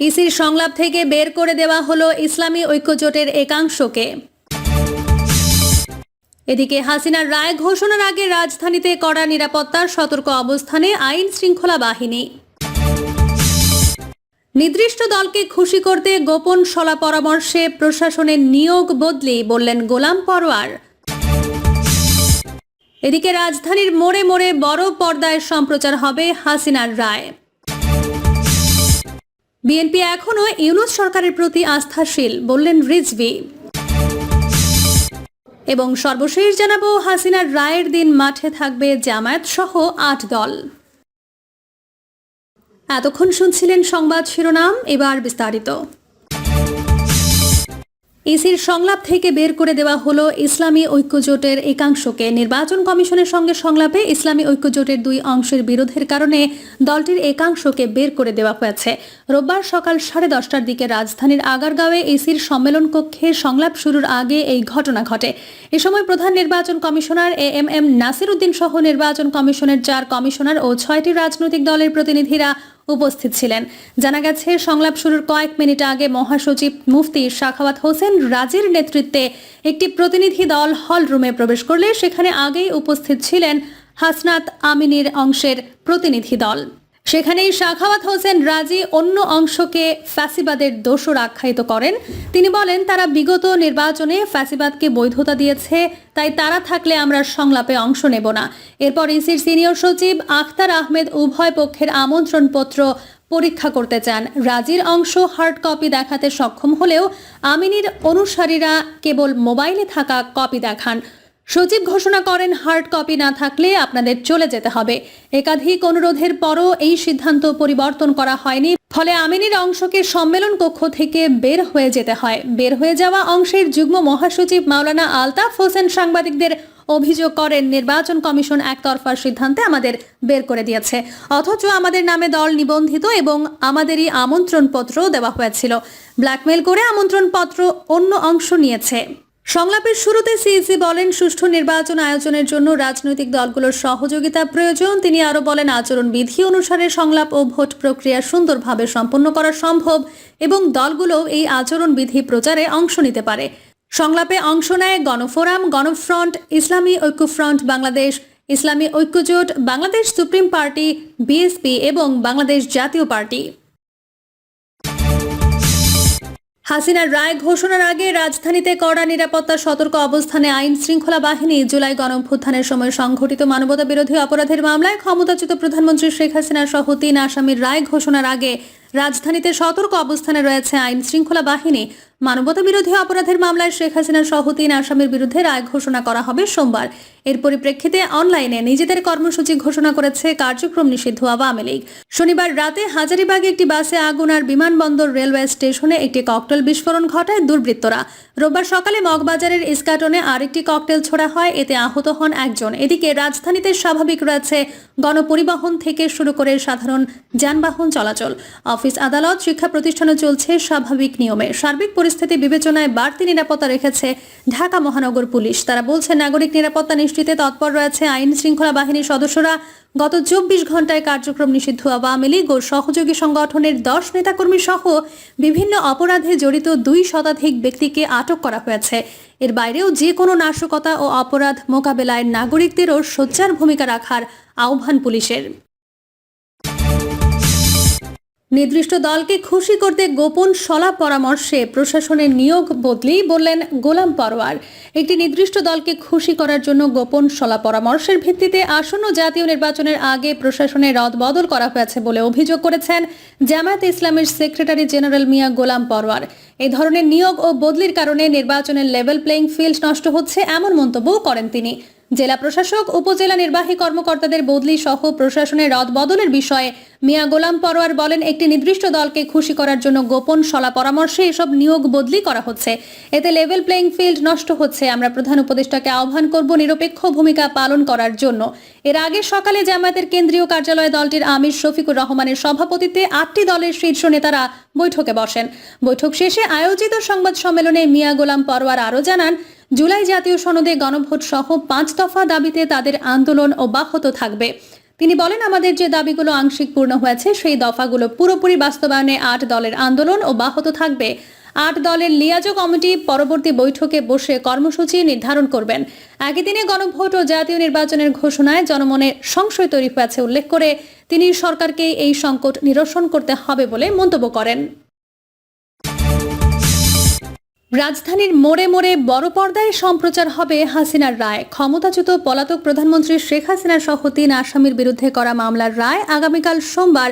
ইসির সংলাপ থেকে বের করে দেওয়া হলো ইসলামী ঐক্যজোটের একাংশকে। এদিকে হাসিনার রায় ঘোষণার আগে রাজধানীতে কড়া নিরাপত্তার সতর্ক অবস্থানে আইন শৃঙ্খলা বাহিনী। নির্দিষ্ট দলকে খুশি করতে গোপন সলা পরামর্শে প্রশাসনের নিয়োগ বদলি বললেন গোলাম পরোয়ার। এদিকে রাজধানীর মোড়ে মোড়ে বড় পর্দায় সম্প্রচার হবে হাসিনার রায়। বিএনপি এখনও ইউনুস সরকারের প্রতি আস্থাশীল, বললেন রিজভি। এবং সর্বশেষ জানাব, হাসিনার রায়ের দিন মাঠে থাকবে জামায়াত সহ আট দল। এতক্ষণ শুনছিলেন সংবাদ শিরোনাম, এবার বিস্তারিত। ইসির সংলাপ থেকে বের করে দেওয়া হলো ইসলামী ঐক্যজোটের একাংশকে। নির্বাচন কমিশনের সঙ্গে সংলাপে ইসলামী ঐক্যজোটের দুই অংশের বিরোধের কারণে দলটির একাংশকে বের করে দেওয়া হয়েছে। রোববার সকাল সাড়ে দশটার দিকে রাজধানীর আগারগাঁওয়ে ইসির সম্মেলন কক্ষে সংলাপ শুরুর আগে এই ঘটনা ঘটে। এ সময় প্রধান নির্বাচন commissioner A M M Nasir Uddin সহ নির্বাচন কমিশনের চার কমিশনার ও ছয়টি রাজনৈতিক দলের প্রতিনিধিরা উপস্থিত ছিলেন। জানা গেছে, সংলাপ শুরুর কয়েক মিনিট আগে মহাসচিব মুফতি শাখাওয়াত হোসেন রাজের নেতৃত্বে একটি প্রতিনিধি দল হল রুমে প্রবেশ করলে সেখানে আগেই উপস্থিত ছিলেন হাসনাত আমিনীর অংশের প্রতিনিধি দল। সেখানেই শাখাওয়াত হোসেন রাজি অন্য অংশকে ফ্যাসিবাদের দোষর আখ্যায়িত করেন। তিনি বলেন, তারা বিগত নির্বাচনে ফ্যাসিবাদকে বৈধতা দিয়েছে, তাই তারা থাকলে আমরা সংলাপে অংশ নেব না। এরপর ইসির সিনিয়র সচিব আখতার আহমেদ উভয় পক্ষের আমন্ত্রণপত্র পরীক্ষা করতে চান। রাজির অংশ হার্ড কপি দেখাতে সক্ষম হলেও আমিনীর অনুসারীরা কেবল মোবাইলে থাকা কপি দেখান। সচিব ঘোষণা করেন হার্ড কপি না থাকলে আপনাদের চলে যেতে হবে। একাধিক অনুরোধের পরও এই সিদ্ধান্ত পরিবর্তন করা হয়নি। ফলে আমিনীর অংশকে সম্মেলন কক্ষ থেকে বের হয়ে যেতে হয়। বের হয়ে যাওয়া অংশের যুগ্ম মহাসচিব মাওলানা আলতাফ হোসেন সাংবাদিকদের অভিযোগ করেন, নির্বাচন কমিশন একতরফার সিদ্ধান্তে আমাদের বের করে দিয়েছে। অথচ আমাদের নামে দল নিবন্ধিত এবং আমাদেরই আমন্ত্রণপত্র দেওয়া হয়েছিল। ব্ল্যাকমেল করে আমন্ত্রণপত্র অন্য অংশ নিয়েছে। সংলাপের শুরুতে সিইসি বলেন, সুষ্ঠু নির্বাচন আয়োজনের জন্য রাজনৈতিক দলগুলোর সহযোগিতা প্রয়োজন। তিনি আরও বলেন আচরণ বিধি অনুসারে সংলাপ ও ভোট প্রক্রিয়া সুন্দরভাবে সম্পন্ন করা সম্ভব এবং দলগুলো এই আচরণ বিধি প্রচারে অংশ নিতে পারে। সংলাপে অংশ নেয় গণফোরাম, গণফ্রন্ট, ইসলামী ঐক্যফ্রন্ট বাংলাদেশ, ইসলামী ঐক্যজোট, বাংলাদেশ সুপ্রিম পার্টি, বিএসপি এবং বাংলাদেশ জাতীয় পার্টি। হাসিনার রায় ঘোষণার আগে রাজধানীতে কড়া নিরাপত্তা, সতর্ক অবস্থানে আইন শৃঙ্খলা বাহিনী জুলাই গণভ্যুত্থানের সময় সংঘটিত মানবতা বিরোধী অপরাধের মামলায় ক্ষমতাচ্যুত প্রধানমন্ত্রী শেখ হাসিনা সহ তিন আসামির রায় ঘোষণার আগে রাজধানীতে সতর্ক অবস্থানে রয়েছে আইন শৃঙ্খলা বাহিনী। মানবতা বিরোধী অপরাধের মামলায় শেখ হাসিনা সহ তিন আসামির বিরুদ্ধে রায় ঘোষণা করা হবে সোমবার। এর পরিপ্রেক্ষিতে অনলাইনে নিজেদের কর্মসূচি ঘোষণা করেছে কার্যক্রম নিষিদ্ধ আওয়ামী লীগ। শনিবার রাতে হাজারিবাগে একটি বাসে আগুন আর বিমানবন্দর রেলওয়ে স্টেশনে একটি ককটেল বিস্ফোরণ ঘটায় দুর্বৃত্তরা। রোববার সকালে মগবাজারের ইস্কাটনে আরেকটি ককটেল ছোড়া হয়, এতে আহত হন একজন। এদিকে রাজধানীতে স্বাভাবিক রয়েছে গণপরিবহন থেকে শুরু করে সাধারণ যানবাহন চলাচল। অফিস আদালত, শিক্ষা প্রতিষ্ঠানে চলছে স্বাভাবিক নিয়মে। সার্বিক পরিস্থিতি বিবেচনায় বাড়তি নিরাপত্তা রেখেছে ঢাকা মহানগর পুলিশ। তারা বলছে, নাগরিক নিরাপত্তা নিশ্চিতে তৎপর রয়েছে আইন শৃঙ্খলা বাহিনীর সদস্যরা গত চব্বিশ ঘন্টায় কার্যক্রম নিষিদ্ধ। আওয়ামী লীগ ও সহযোগী সংগঠনের দশ নেতাকর্মী সহ বিভিন্ন অপরাধে জড়িত দুই শতাধিক ব্যক্তিকে আটক করা হয়েছে। এর বাইরেও যে কোনো নাশকতা ও অপরাধ মোকাবেলায় নাগরিকদেরও সোচ্চার ভূমিকা রাখার আহ্বান পুলিশের। নির্দিষ্ট দলকে খুশি করতে গোপন সলা পরামর্শে প্রশাসনের নিয়োগ বদলি বললেন গোলাম পরোয়ার। একটি নির্দিষ্ট দলকে খুশি করার জন্য গোপন সলা পরামর্শের ভিত্তিতে আসন্ন জাতীয় নির্বাচনের আগে প্রশাসনের রদ বদল করা হয়েছে বলে অভিযোগ করেছেন জামায়াত ইসলামের সেক্রেটারি জেনারেল মিয়া গোলাম পরোয়ার। এই ধরনের নিয়োগ ও বদলির কারণে নির্বাচনের লেভেল প্লেইং ফিল্ড নষ্ট হচ্ছে এমন মন্তব্যও করেন তিনি। জেলা প্রশাসক, উপজেলা নির্বাহী কর্মকর্তাদের বদলি সহ প্রশাসনের রদ বদলের বিষয়ে মিয়া গোলাম পরোয়ার বলেন, একটি নির্দিষ্ট দলকে খুশি করার জন্য গোপন সলা পরামর্শে এসব নিয়োগ বদলি করা হচ্ছে। এতে লেভেল প্লেইং ফিল্ড নষ্ট হচ্ছে। আমরা প্রধান উপদেষ্টাকে আহ্বান করব নিরপেক্ষ ভূমিকা পালন করার জন্য। এর আগে সকালে জামায়াতের কেন্দ্রীয় কার্যালয়ে দলটির আমির শফিকুর রহমানের সভাপতিত্বে আটটি দলের শীর্ষ নেতারা বৈঠকে বসেন। বৈঠক শেষে আয়োজিত সংবাদ সম্মেলনে মিয়া গোলাম পরোয়ার আরও জানান জুলাই জাতীয় সনদে গণভোট সহ পাঁচ দফা দাবিতে তাদের আন্দোলন অব্যাহত থাকবে। তিনি বলেন, আমাদের যে দাবিগুলো আংশিক পূর্ণ হয়েছে, সেই দফাগুলো পুরোপুরি বাস্তবায়নে আট দলের আন্দোলন অব্যাহত থাকবে। আট দলের লিয়াজো কমিটি পরবর্তী বৈঠকে বসে কর্মসূচি নির্ধারণ করবেন। একই দিনে গণভোট ও জাতীয় নির্বাচনের ঘোষণায় জনমনে সংশয় তৈরি হয়েছে, উল্লেখ করে তিনি সরকারকে এই সংকট নিরসন করতে হবে বলে মন্তব্য করেন। রাজধানীর মোড়ে মোড়ে বড় পর্দায় সম্প্রচার হবে হাসিনার রায়। ক্ষমতাচ্যুত পলাতক প্রধানমন্ত্রী শেখ হাসিনা সহ তিন আসামির বিরুদ্ধে করা মামলার রায় আগামীকাল সোমবার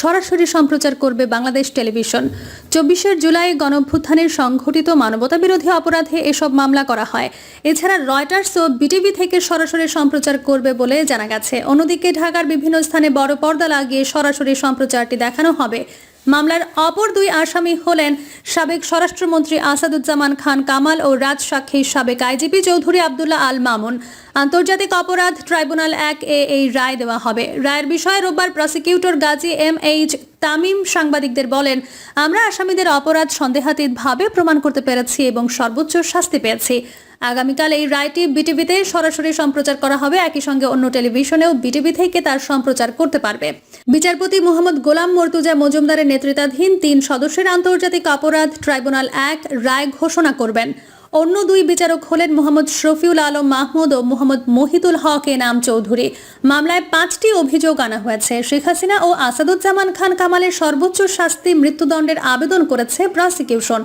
সরাসরি সম্প্রচার করবে বাংলাদেশ টেলিভিশন। চব্বিশের জুলাই গণভ্যুত্থানের সংঘটিত মানবতা বিরোধী অপরাধে এসব মামলা করা হয়। এছাড়া রয়টার্স ও বিটিভি থেকে সরাসরি সম্প্রচার করবে বলে জানা গেছে। অন্যদিকে ঢাকার বিভিন্ন স্থানে বড় পর্দা লাগিয়ে সরাসরি সম্প্রচারটি দেখানো হবে। মামলার অপর দুই আসামি হলেন সাবেক স্বরাষ্ট্রমন্ত্রী আসাদুজ্জামান খান কামাল ও রাজসাক্ষী সাবেক আইজিপি চৌধুরী আবদুল্লাহ আল মামুন। আন্তর্জাতিক অপরাধ ট্রাইব্যুনাল এক এ এই রায় দেওয়া হবে। রায়ের বিষয়ে রোববার prosecutor Gazi M H Tamim সাংবাদিকদের বলেন, আমরা আসামিদের অপরাধ সন্দেহাতীতভাবে প্রমাণ করতে পেরেছি এবং সর্বোচ্চ শাস্তি পেয়েছি। আগামীকাল এই রায়টি বিটিভিতে সরাসরি সম্প্রচার করা হবে। একই সঙ্গে অন্য টেলিভিশনেও বিটিভি থেকে তার সম্প্রচার করতে পারবে। বিচারপতি মোহাম্মদ গোলাম মর্তুজা মজুমদারের নেতৃত্বাধীন তিন সদস্যের আন্তর্জাতিক অপরাধ ট্রাইব্যুনাল এক রায় ঘোষণা করবেন। অন্য দুই বিচারক হলেন মোহাম্মদ শফিউল আলম মাহমুদ ও মোহাম্মদ মহিদুল হক এ নাম চৌধুরী। মামলায় পাঁচটি অভিযোগ আনা হয়েছে। শেখ হাসিনা ও আসাদুজ্জামান খান কামালের সর্বোচ্চ শাস্তি মৃত্যুদণ্ডের আবেদন করেছে প্রসিকিউশন।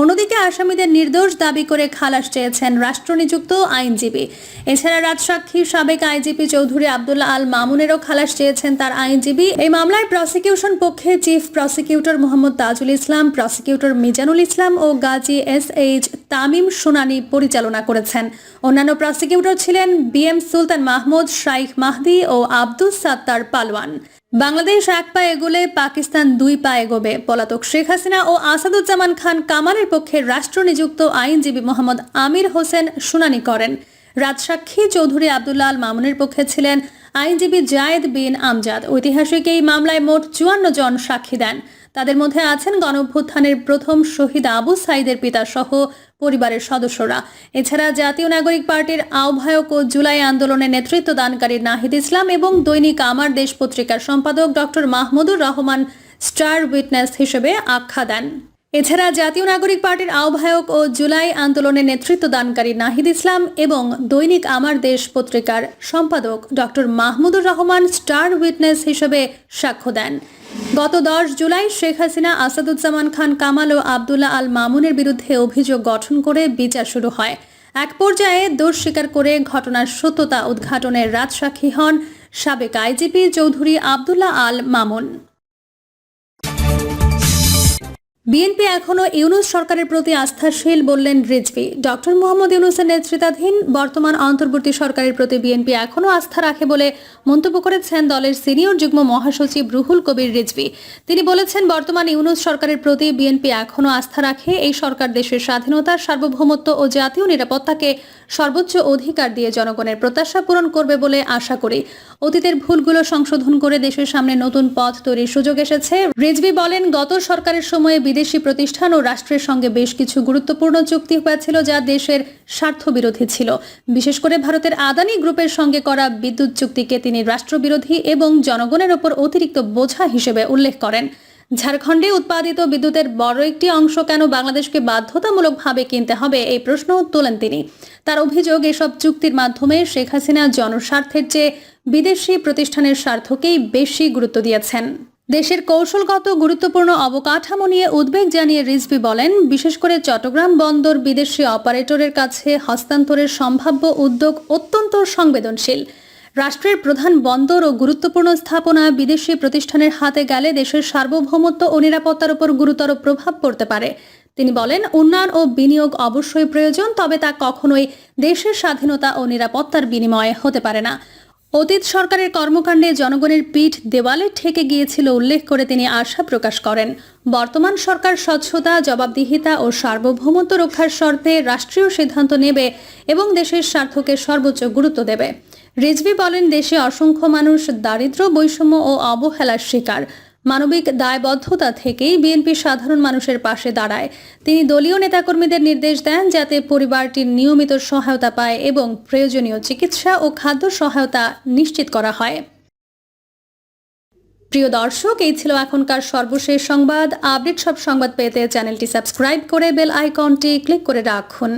অন্যদিকে আসামিদের নির্দোষ দাবি করে খালাস চেয়েছেন রাষ্ট্রনিযুক্ত আইনজীবী। এছাড়া রাজসাক্ষী সাবেক আইজিপি চৌধুরী আবদুল্লাহ আল মামুনেরও খালাস চেয়েছেন তার আইনজীবী। এই মামলায় প্রসিকিউশন পক্ষে chief prosecutor Mohammad Tajul Islam, prosecutor Mizanul Islam ও গাজী এস এইচ তামিম শুনানি পরিচালনা করেছেন। অন্যান্য প্রসিকিউটর ছিলেন বি এম সুলতান মাহমুদ, শাইখ মাহদি ও আব্দুস সাত্তার পালওয়ান। বাংলাদেশ এক পা এগোলে পাকিস্তান দুই পা এগোবে। পলাতক শেখ হাসিনা ও আসাদুজ্জামান খান কামালের পক্ষে রাষ্ট্রনিযুক্ত আইনজীবী মোহাম্মদ আমির হোসেন শুনানি করেন। রাজসাক্ষী চৌধুরী আবদুল্লাহ মামুনের পক্ষে ছিলেন আইনজীবী জায়েদ বিন আমজাদ। ঐতিহাসিক এই মামলায় মোট চুয়ান্ন জন সাক্ষী দেন। তাদের মধ্যে আছেন গণভ্যুত্থানের প্রথম শহীদ আবু সাইদের পিতা সহ পরিবারের সদস্যরা। এছাড়া জাতীয় নাগরিক পার্টির আহ্বায়ক ও জুলাই আন্দোলনে নেতৃত্ব দানকারী নাহিদ ইসলাম এবং দৈনিক আমার দেশ পত্রিকার সম্পাদক doctor Mahmudur Rahman star witness হিসেবে আখ্যা দেন। এছাড়া জাতীয় নাগরিক পার্টির আহ্বায়ক ও জুলাই আন্দোলনে নেতৃত্ব দানকারী নাহিদ ইসলাম এবং দৈনিক আমার দেশ পত্রিকার সম্পাদক doctor Mahmudur Rahman star witness হিসেবে সাক্ষ্য দেন। গত দশ জুলাই শেখ হাসিনা, আসাদুজ্জামান খান, কামাল ও আবদুল্লাহ আল মামুনের বিরুদ্ধে অভিযোগ গঠন করে বিচার শুরু হয়। এক পর্যায়ে দোষ স্বীকার করে ঘটনার সত্যতা উদ্ঘাটনের রাজসাক্ষী হন সাবেক আইজিপি চৌধুরী আবদুল্লাহ আল মামুন। বিএনপি এখনও ইউনুস সরকারের প্রতি আস্থাশীল বললেন রিজভি। ডক্টর মোহাম্মদ ইউনুসের নেতৃত্বাধীন বর্তমান অন্তর্বর্তী সরকারের প্রতি বিএনপি এখনও আস্থা রাখে বলে মন্তব্য করেছেন দলের সিনিয়র যুগ্ম মহাসচিব রুহুল কবির রিজভি। তিনি বলেছেন, বর্তমান ইউনুস সরকারের প্রতি বিএনপি এখনও আস্থা রাখে। এই সরকার দেশের স্বাধীনতা সার্বভৌমত্ব ও জাতীয় নিরাপত্তাকে সর্বোচ্চ অধিকার দিয়ে জনগণের প্রত্যাশা পূরণ করবে বলে আশা করি। অতীতের ভুলগুলো সংশোধন করে দেশের সামনে নতুন পথ তৈরির সুযোগ এসেছে। রিজভি বলেন, গত সরকারের সময়ে বিদেশি প্রতিষ্ঠান ও রাষ্ট্রের সঙ্গে বেশ কিছু গুরুত্বপূর্ণ চুক্তি হয়েছিল যা দেশের স্বার্থ বিরোধী ছিল। বিশেষ করে ভারতের আদানি গ্রুপের সঙ্গে করা বিদ্যুৎ চুক্তিকে তিনি রাষ্ট্রবিরোধী এবং জনগণের ওপর অতিরিক্ত বোঝা হিসেবে উল্লেখ করেন। ঝাড়খণ্ডে উৎপাদিত বিদ্যুতের বড় একটি অংশ কেন বাংলাদেশকে বাধ্যতামূলকভাবে কিনতে হবে, এই প্রশ্ন তোলেন তিনি। তার অভিযোগ, এসব চুক্তির মাধ্যমে শেখ হাসিনা জনস্বার্থের চেয়ে বিদেশি প্রতিষ্ঠানের স্বার্থকেই বেশি গুরুত্ব দিয়েছেন। দেশের কৌশলগত গুরুত্বপূর্ণ অবকাঠামো নিয়ে উদ্বেগ জানিয়ে রিজভি বলেন, বিশেষ করে চট্টগ্রাম বন্দর বিদেশি অপারেটরের কাছে হস্তান্তরের সম্ভাব্য উদ্যোগ অত্যন্ত সংবেদনশীল। রাষ্ট্রের প্রধান বন্দর ও গুরুত্বপূর্ণ স্থাপনা বিদেশি প্রতিষ্ঠানের হাতে গেলে দেশের সার্বভৌমত্ব ও নিরাপত্তার উপর গুরুতর প্রভাব পড়তে পারে। তিনি বলেন, উন্নয়ন ও বিনিয়োগ অবশ্যই প্রয়োজন, তবে তা কখনোই দেশের স্বাধীনতা ও নিরাপত্তার বিনিময়ে হতে পারে না। অতীত সরকারের কর্মকাণ্ডে জনগণের পিঠ দেওয়ালে ঠেকে গিয়েছিল উল্লেখ করে তিনি আশা প্রকাশ করেন। বর্তমান সরকার স্বচ্ছতা, জবাবদিহিতা ও সার্বভৌমত্ব রক্ষার শর্তে রাষ্ট্রীয় সিদ্ধান্ত নেবে এবং দেশের স্বার্থকে সর্বোচ্চ গুরুত্ব দেবে। রিজভি বলেন, দেশে অসংখ্য মানুষ দারিদ্র্য বৈষম্য ও অবহেলার শিকার। মানবিক দায়বদ্ধতা থেকেই বিএনপি সাধারণ মানুষের পাশে দাঁড়ায়। তিনি দলীয় নেতাকর্মীদের নির্দেশ দেন যাতে পরিবারটির নিয়মিত সহায়তা পায় এবং প্রয়োজনীয় চিকিৎসা ও খাদ্য সহায়তা নিশ্চিত করা হয়। প্রিয় দর্শক, এই ছিল এখনকার সর্বশেষ সংবাদ। আপডেট সব সংবাদ পেতে চ্যানেলটি সাবস্ক্রাইব করে বেল আইকনটি ক্লিক করে রাখুন।